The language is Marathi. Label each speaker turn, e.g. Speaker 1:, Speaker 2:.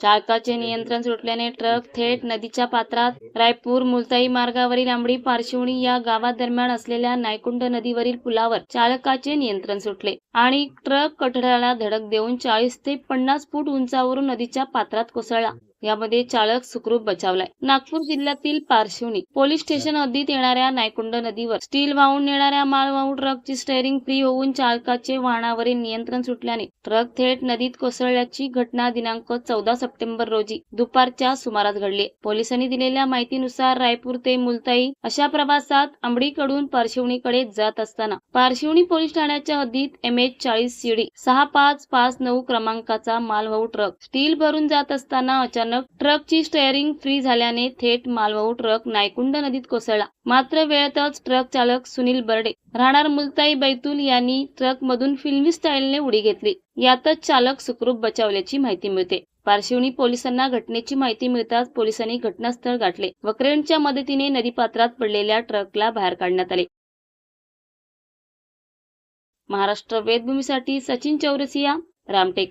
Speaker 1: चालकाचे नियंत्रण सुटल्याने ट्रक थेट नदीच्या पात्रात रायपूर मुलताई मार्गावरील आंबडी पारशिवणी या गावादरम्यान असलेल्या नायकुंड नदीवरील पुलावर चालकाचे नियंत्रण सुटले आणि ट्रक कठड्याला धडक देऊन चाळीस ते पन्नास फूट उंचावरून नदीच्या पात्रात कोसळला. यामध्ये चालक सुखरूप बचावलाय. नागपूर जिल्ह्यातील पारशिवनी पोलीस स्टेशन हद्दीत येणाऱ्या नायकुंड नदीवर स्टील वाहून नेणाऱ्या मालवाहू ट्रकची स्टेअरिंग फ्री होऊन चालकाचे वाहनावरील नियंत्रण सुटल्याने ट्रक थेट नदीत कोसळल्याची घटना दिनांक चौदा सप्टेंबर रोजी दुपारच्या सुमारास घडली. पोलिसांनी दिलेल्या माहितीनुसार रायपूर ते मुलताई अशा प्रवासात आंबडीकडून पारशिवनीकडे जात असताना पारशिवनी पोलीस ठाण्याच्या हद्दीत एम एच चाळीस सीडी सहा पाच पाच नऊ क्रमांकाचा मालवाहू ट्रक स्टील भरून जात असताना अचानक अचानक ट्रकची स्टेअरिंग फ्री झाल्याने थेट मालवाहू ट्रक नायकुंड नदीत कोसळला. मात्र वेळेतच ट्रक चालक सुनील बर्डे राहणार मुलताई बैतूल यांनी ट्रक मधून फिल्मी स्टाईलने उडी घेतली. यातच चालक सुखरूप बचावल्याची माहिती मिळते. पारशिवनी पोलिसांना घटनेची माहिती मिळताच पोलिसांनी घटनास्थळ गाठले. व क्रेनच्या मदतीने नदीपात्रात पडलेल्या ट्रकला बाहेर काढण्यात आले. महाराष्ट्र वेदभूमीसाठी सचिन चौरसिया रामटेक.